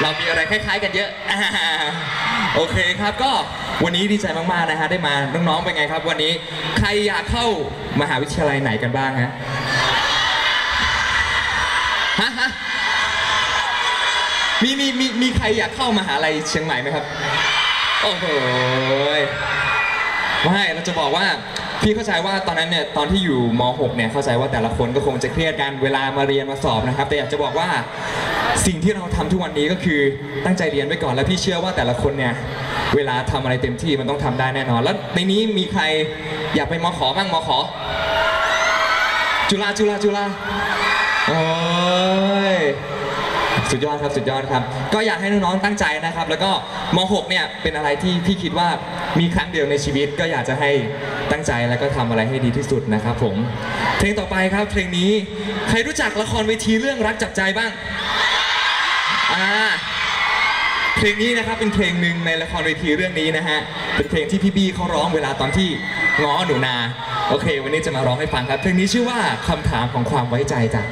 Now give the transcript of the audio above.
เรามีอะไรคล้ายๆ กันเยอะอ่าโอเคครับก็วันนี้ดีใจมากๆนะฮะได้มาน้องๆเป็นไงครับ วันนี้ใครอยากเข้ามหาวิทยาลัยไหนกันบ้างฮะฮะฮะมีมีมีมีใครอยากเข้ามหาลัยเชียงใหม่ไหมครับ โอ้โหไม่เราจะบอกว่าพี่เข้าใจว่าตอนนั้นเนี่ยตอนที่อยู่ม .6 เนี่ยเข้าใจว่าแต่ละคนก็คงจะเครียดกันเวลามาเรียนมาสอบนะครับ แต่อยากจะบอกว่า สิ่งที่เราทำทุกวันนี้ก็คือตั้งใจเรียนไว้ก่อนแล้วพี่เชื่อว่าแต่ละคนเนี่ยเวลาทำอะไรเต็มที่มันต้องทำได้แน่นอน แล้วในนี้มีใครอยากไปมขอบ้างมขอ จุฬาจุฬาจุฬาโอ้ยสุดยอดครับสุดยอดครับ ก็อยากให้น้องๆตั้งใจนะครับ แล้วก็ม .6 เนี่ยเป็นอะไรที่พี่คิดว่ามีครั้งเดียวในชีวิต ก็อยากจะให้ตั้งใจแล้วก็ทำอะไรให้ดีที่สุดนะครับผมเพลงต่อไปครับเพลงนี้ใครรู้จักละครเวทีเรื่องรักจับใจบ้าง อ่าเพลงนี้นะครับเป็นเพลงหนึ่งในละครเวทีเรื่องนี้นะฮะเป็นเพลงที่พี่บี้เขาร้องเวลาตอนที่ง้อหนูนา โอเค วันนี้จะมาร้องให้ฟังครับ เพลงนี้ชื่อว่าคำถามของความไว้ใจจ้ะ